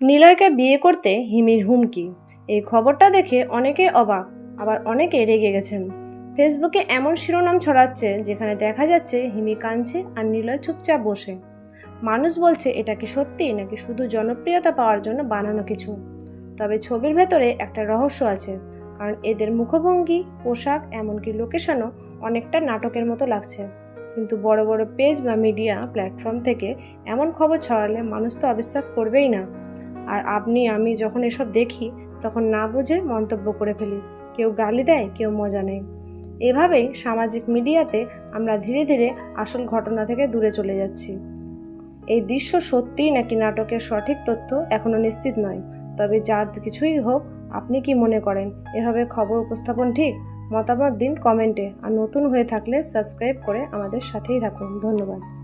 নিলয়কে বিয়ে করতে হিমির হুমকি। এই খবরটা দেখে অনেকে অবাক, আবার অনেকে রেগে গেছেন। ফেসবুকে এমন শিরোনাম ছড়াচ্ছে যেখানে দেখা যাচ্ছে হিমি কাঁদছে আর নিলয় চুপচাপ বসে। মানুষ বলছে, এটা কি সত্যি নাকি শুধু জনপ্রিয়তা পাওয়ার জন্য বানানো কিছু? তবে ছবির ভেতরে একটা রহস্য আছে, কারণ এদের মুখভঙ্গি, পোশাক, এমনকি লোকেশনও অনেকটা নাটকের মতো লাগছে। কিন্তু বড় বড় পেজ বা মিডিয়া প্ল্যাটফর্ম থেকে এমন খবর ছড়ালে মানুষ তো অবিশ্বাস করবেই না। আর আপনি, আমি যখন এসব দেখি, তখন না বুঝে মন্তব্য করে ফেলি। কেউ গালি দেয়, কেউ মজা নেয়। এভাবেই সামাজিক মিডিয়াতে আমরা ধীরে ধীরে আসল ঘটনা থেকে দূরে চলে যাচ্ছি। এই দৃশ্য সত্যিই নাকি নাটকের সঠিক তথ্য এখনও নিশ্চিত নয়। তবে যা কিছুই হোক, আপনি কি মনে করেন? এভাবে খবর উপস্থাপন ঠিক? মতামত দিন কমেন্টে। আর নতুন হয়ে থাকলে সাবস্ক্রাইব করে আমাদের সাথেই থাকুন। ধন্যবাদ।